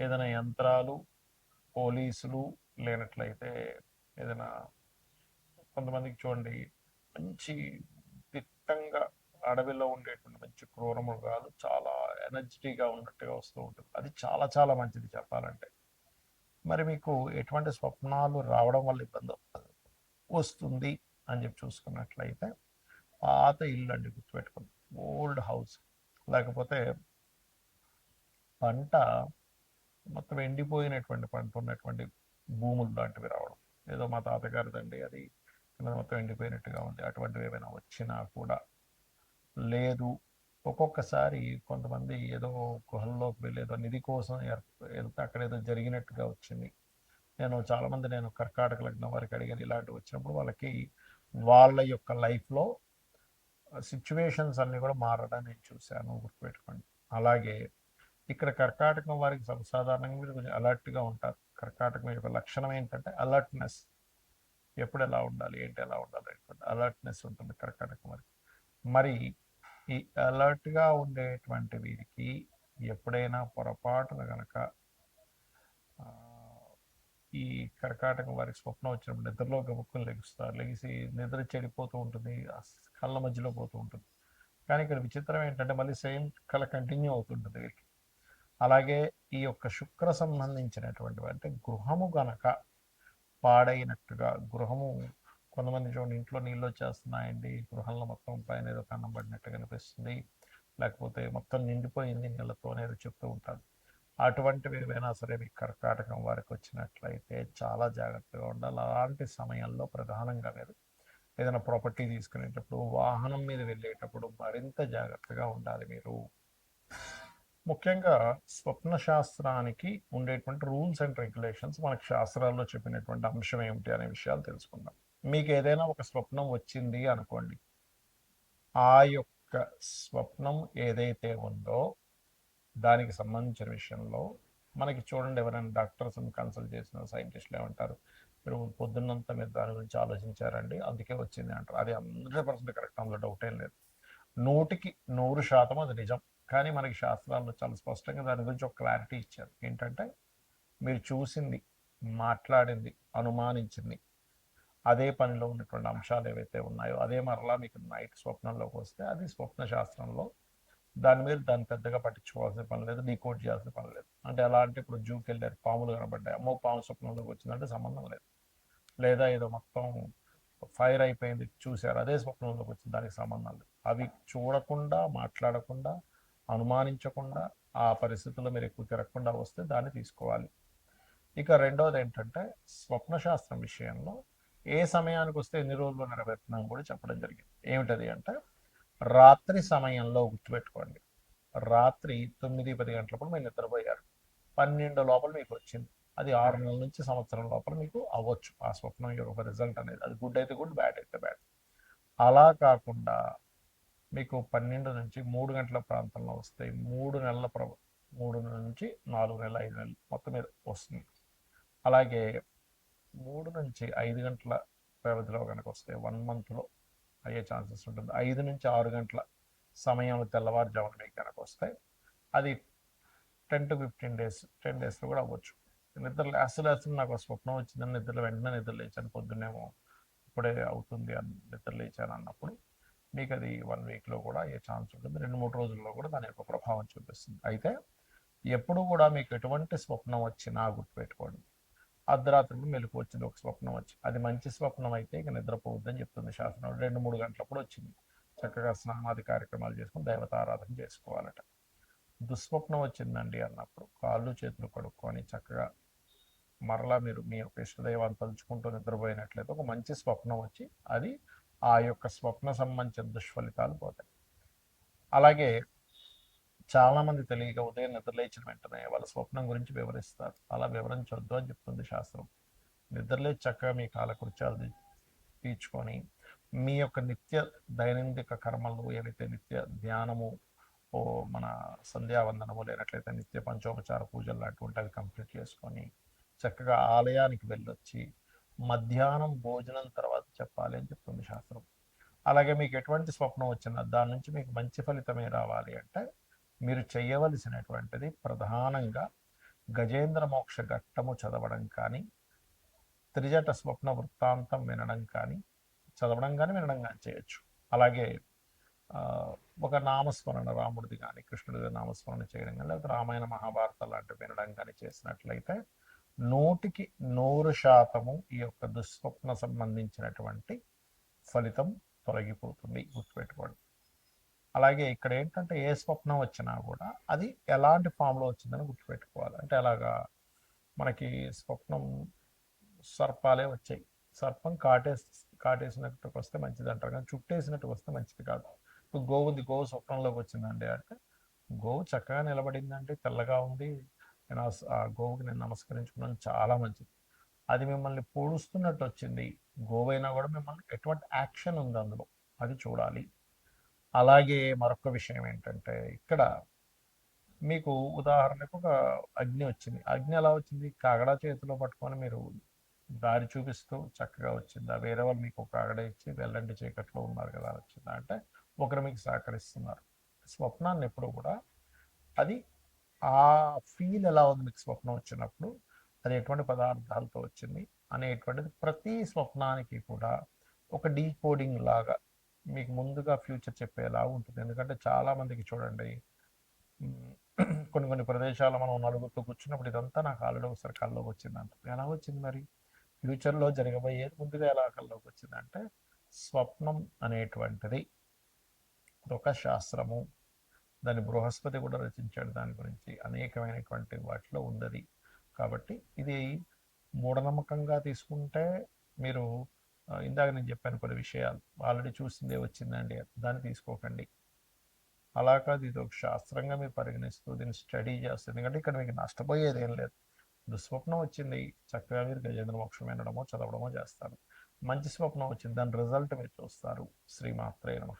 ఏదైనా యంత్రాలు పోలీసులు లేనట్లయితే ఏదైనా కొంతమందికి చూడండి మంచి దిట్టంగా అడవిలో ఉండేటువంటి మంచి క్రూర మృగాలు చాలా ఎనర్జెటిక్గా ఉన్నట్టుగా వస్తూ ఉంటుంది. అది చాలా చాలా మంచిది చెప్పాలంటే. మరి మీకు ఎటువంటి స్వప్నాలు రావడం వల్ల ఇబ్బంది వస్తుంది అని చెప్పి చూసుకున్నట్లయితే పాత ఇల్లు అండి గుర్తుపెట్టుకోండి. Old house. లేకపోతే పంట మొత్తం ఎండిపోయినటువంటి పంట ఉన్నటువంటి భూములు లాంటివి రావడం. ఏదో మా తాతగారిదండి అది కింద మొత్తం ఎండిపోయినట్టుగా ఉంది. అటువంటివి ఏమైనా వచ్చినా కూడా లేదు. ఒక్కొక్కసారి కొంతమంది ఏదో గుహల్లోకి వెళ్ళి ఏదో నిధి కోసం ఏర్- వెళ్తే అక్కడ ఏదో జరిగినట్టుగా వచ్చింది. నేను చాలామంది నేను కర్కాటక లగ్నం వారికి అడిగాను ఇలాంటివి వచ్చినప్పుడు వాళ్ళకి వాళ్ళ యొక్క లైఫ్లో సిచ్యువేషన్స్ అన్నీ కూడా మారడం నేను చూశాను గుర్తుపెట్టుకోండి. అలాగే ఇక్కడ కర్కాటకం వారికి సర్వసాధారణంగా మీరు కొంచెం అలర్ట్గా ఉంటారు. కర్కాటకం యొక్క లక్షణం ఏంటంటే అలర్ట్నెస్. ఎప్పుడు ఎలా ఉండాలి ఏంటి ఎలా ఉండాలి అనేటువంటి అలర్ట్నెస్ ఉంటుంది కర్కాటకం వారికి. మరి ఈ అలర్ట్గా ఉండేటువంటి వీరికి ఎప్పుడైనా పొరపాటున కనుక ఈ కర్కాటకం వారికి స్వప్నం వచ్చినప్పుడు నిద్రలో గబుక్కులు లెగుస్తారు లెగిసి నిద్ర చెడిపోతూ ఉంటుంది కళ్ళ మధ్యలో పోతూ ఉంటుంది. కానీ ఇక్కడ విచిత్రం ఏంటంటే మళ్ళీ సేమ్ కళ కంటిన్యూ అవుతుంటుంది వీరికి. అలాగే ఈ యొక్క శుక్ర సంబంధించినటువంటి అంటే గృహము గనక పాడైనట్టుగా గృహము కొంతమంది చూడండి ఇంట్లో నీళ్ళు వచ్చేస్తున్నాయండి గృహంలో మొత్తం పైన ఏదో కన్నం పడినట్టు కనిపిస్తుంది లేకపోతే మొత్తం నిండిపోయింది నీళ్ళతో అనేది చెప్తూ ఉంటారు. అటువంటివి ఏవైనా సరే మీ కర్కాటకం వారికి వచ్చినట్లయితే చాలా జాగ్రత్తగా ఉండాలి. అలాంటి సమయంలో ప్రధానంగా మీరు ఏదైనా ప్రాపర్టీ తీసుకునేటప్పుడు వాహనం మీద వెళ్ళేటప్పుడు మరింత జాగ్రత్తగా ఉండాలి మీరు. ముఖ్యంగా స్వప్న శాస్త్రానికి ఉండేటువంటి రూల్స్ అండ్ రెగ్యులేషన్స్ మనకు శాస్త్రాల్లో చెప్పినటువంటి అంశం ఏమిటి అనే విషయాలు తెలుసుకుందాం. మీకు ఏదైనా ఒక స్వప్నం వచ్చింది అనుకోండి. ఆ యొక్క స్వప్నం ఏదైతే ఉందో దానికి సంబంధించిన విషయంలో మనకి చూడండి ఎవరైనా డాక్టర్స్ కన్సల్ట్ చేసిన సైంటిస్టులు ఏమంటారు మీరు పొద్దున్నంతా మీరు దాని గురించి ఆలోచించారండి అందుకే వచ్చింది అంటారు. అది హండ్రెడ్ పర్సెంట్ కరెక్ట్ అందులో డౌట్ ఏం లేదు. నూటికి నూరు శాతం అది నిజం. కానీ మనకి శాస్త్రాల్లో చాలా స్పష్టంగా దాని గురించి ఒక క్లారిటీ ఇచ్చారు. ఏంటంటే మీరు చూసింది మాట్లాడింది అనుమానించింది అదే పనిలో ఉన్నటువంటి అంశాలు ఏవైతే ఉన్నాయో అదే మరలా మీకు నైట్ స్వప్నంలోకి వస్తే అది స్వప్న శాస్త్రంలో దాని మీద దాన్ని పెద్దగా పట్టించుకోవాల్సిన పని లేదు డీకోడ్ చేయాల్సిన పని లేదు. అంటే ఎలా అంటే ఇప్పుడు జూకి వెళ్ళారు పాములు కనబడ్డాయి. అమ్మో పాము స్వప్నంలోకి వచ్చిందంటే సంబంధం లేదు. లేదా ఏదో మొత్తం ఫైర్ అయిపోయింది చూశారు. అదే స్వప్నంలోకి వచ్చింది దానికి సంబంధం లేదు. అవి చూడకుండా మాట్లాడకుండా అనుమానించకుండా ఆ పరిస్థితుల్లో మీరు ఎక్కువ తిరగకుండా వస్తే దాన్ని తీసుకోవాలి. ఇక రెండోది ఏంటంటే స్వప్న శాస్త్రం విషయంలో ఏ సమయానికి వస్తే ఎన్ని రోజులు నెరవేరుతున్నాం కూడా చెప్పడం జరిగింది. ఏమిటది అంటే రాత్రి సమయంలో గుర్తుపెట్టుకోండి. రాత్రి తొమ్మిది పది గంటలప్పుడు మీరు నిద్రపోయారు. పన్నెండు లోపల మీకు వచ్చింది. అది ఆరు నెలల నుంచి సంవత్సరం లోపల మీకు అవ్వచ్చు. ఆ స్వప్నం యొక్క రిజల్ట్ అనేది. అది గుడ్ అయితే గుడ్ బ్యాడ్ అయితే బ్యాడ్. అలా కాకుండా మీకు పన్నెండు నుంచి మూడు గంటల ప్రాంతంలో వస్తాయి. మూడు నెలల ప్ర మూడు నుంచి నాలుగు నెలలు ఐదు నెలలు మొత్తం మీద వస్తుంది. అలాగే మూడు నుంచి ఐదు గంటల వ్యవధిలో కనుక వస్తే వన్ మంత్లో అయ్యే ఛాన్సెస్ ఉంటుంది. ఐదు నుంచి ఆరు గంటల సమయంలో తెల్లవారుజామున మీకు కనుక వస్తే అది ten to fifteen days ten డేస్లో కూడా అవ్వచ్చు. నిద్ర అసలు అసలు నాకు స్వప్నం వచ్చిందని నిద్రలో వెంటనే నిద్ర లేచాను. పొద్దున్నేమో ఇప్పుడే అవుతుంది అని నిద్ర లేచాను అన్నప్పుడు మీకు అది వన్ వీక్లో కూడా అయ్యే ఛాన్స్ ఉంటుంది. రెండు మూడు రోజుల్లో కూడా దాని యొక్క ప్రభావం చూపిస్తుంది. అయితే ఎప్పుడు కూడా మీకు ఎటువంటి స్వప్నం వచ్చినా గుర్తుపెట్టుకోండి. అర్ధరాత్రి మెలకు వచ్చింది ఒక స్వప్నం వచ్చి. అది మంచి స్వప్నం అయితే ఇక నిద్రపోవద్దని చెప్తుంది శాసనం రెండు మూడు గంటలప్పుడు వచ్చింది. చక్కగా స్నానాది కార్యక్రమాలు చేసుకుని దేవతారాధన చేసుకోవాలట. దుస్వప్నం వచ్చిందండి అన్నప్పుడు కాళ్ళు చేతులు కడుక్కొని చక్కగా మరలా మీరు మీ యొక్క ఇష్టదైవాన్ని తలుచుకుంటూ నిద్రపోయినట్లయితే ఒక మంచి స్వప్నం వచ్చి అది ఆ యొక్క స్వప్న సంబంధించిన దుష్ఫలితాలు పోతాయి. అలాగే చాలామంది తెలియక ఉదయం నిద్రలేచిన వెంటనే వాళ్ళ స్వప్నం గురించి వివరిస్తారు. అలా వివరించొద్దు అని చెప్తుంది శాస్త్రం. నిద్రలేచి చక్కగా మీ కాలకృత్యాలు తీర్చుకొని మీ యొక్క నిత్య దైనందిక కర్మలు ఏవైతే నిత్య ధ్యానము ఓ మన సంధ్యావందనము లేనట్లయితే నిత్య పంచోపచార పూజలు లాంటివి అవి కంప్లీట్ చేసుకొని చక్కగా ఆలయానికి వెళ్ళొచ్చి మధ్యాహ్నం భోజనం తర్వాత చెప్పాలి అని చెప్తుంది శాస్త్రం. అలాగే మీకు ఎటువంటి స్వప్నం వచ్చినా దాని నుంచి మీకు మంచి ఫలితమే రావాలి అంటే మీరు చేయవలసినటువంటిది ప్రధానంగా గజేంద్ర మోక్ష ఘట్టము చదవడం కానీ త్రిజట స్వప్న వృత్తాంతం వినడం కానీ చదవడం కానీ వినడం కానీ చేయొచ్చు. అలాగే ఒక నామస్మరణ రాముడిది కానీ కృష్ణుడిది నామస్మరణ చేయడం కానీ లేకపోతే రామాయణ మహాభారత లాంటివి వినడం కానీ చేసినట్లయితే నూటికి నూరు శాతము ఈ యొక్క దుస్వప్న సంబంధించినటువంటి ఫలితం తొలగిపోతుంది గుర్తుపెట్టుకోండి. అలాగే ఇక్కడ ఏంటంటే ఏ స్వప్నం వచ్చినా కూడా అది ఎలాంటి ఫామ్లో వచ్చిందని గుర్తుపెట్టుకోవాలి. అంటే అలాగా మనకి స్వప్నం సర్పాలే వచ్చాయి. సర్పం కాటేసి కాటేసినట్టుకు వస్తే మంచిది అంటారు కానీ చుట్టేసినట్టు వస్తే మంచిది కాదు. ఇప్పుడు గోవుది గోవు స్వప్నంలోకి వచ్చిందండి అంటే గోవు చక్కగా నిలబడిందండి తెల్లగా ఉంది నేను ఆ గోవుకి నేను నమస్కరించుకున్నాను. చాలా మంచిది. అది మిమ్మల్ని పొడుస్తున్నట్టు వచ్చింది. గోవైనా కూడా మిమ్మల్ని ఎటువంటి యాక్షన్ ఉంది అందులో? అది చూడాలి. అలాగే మరొక విషయం ఏంటంటే ఇక్కడ మీకు ఉదాహరణకు ఒక అగ్ని వచ్చింది. అగ్ని ఎలా వచ్చింది? కాగడా చేతిలో పట్టుకొని మీరు దారి చూపిస్తూ చక్కగా వచ్చిందా? వేరే వాళ్ళు మీకు ఒక కాగడ ఇచ్చి వెళ్ళండి చీకట్లో ఉన్నారు కదా వచ్చిందా? అంటే ఒకరు మీకు సహకరిస్తున్నారు. స్వప్నాన్ని ఎప్పుడు కూడా అది ఆ ఫీల్ ఎలా ఉంది మీకు స్వప్నం వచ్చినప్పుడు? అది ఎటువంటి పదార్థాలతో వచ్చింది? అనేటువంటిది ప్రతి స్వప్నానికి కూడా ఒక డీకోడింగ్ లాగా మీకు ముందుగా ఫ్యూచర్ చెప్పేలా ఉంటుంది. ఎందుకంటే చాలామందికి చూడండి కొన్ని కొన్ని ప్రదేశాలు మనం నలుగురితో కూర్చున్నప్పుడు ఇదంతా నాకు ఆల్రెడీ ఒకసారి కల్లోకి అంట ఎలా వచ్చింది మరి? ఫ్యూచర్లో జరగబోయేది ముందుగా ఎలా కల్లోకి వచ్చిందంటే స్వప్నం అనేటువంటిది ఒక శాస్త్రము దాన్ని బృహస్పతి కూడా రచించాడు. దాని గురించి అనేకమైనటువంటి వాటిలో ఉన్నది. కాబట్టి ఇది మూఢనమ్మకంగా తీసుకుంటే మీరు ఇందాక నేను చెప్పాను కొన్ని విషయాలు. ఆల్రెడీ చూసిందే వచ్చిందండి. దాన్ని తీసుకోకండి. అలా కాదు ఇది ఒక శాస్త్రంగా మీరు పరిగణిస్తూ దీన్ని స్టడీ చేస్తుంది ఎందుకంటే ఇక్కడ మీకు నష్టపోయేది ఏం లేదు. దుస్వప్నం వచ్చింది. చక్కగా మీరు గజేంద్ర మోక్షం వినడమో చదవడమో చేస్తారు. మంచి స్వప్నం వచ్చింది. దాని రిజల్ట్ మీరు చూస్తారు. శ్రీమాత్రే నమ.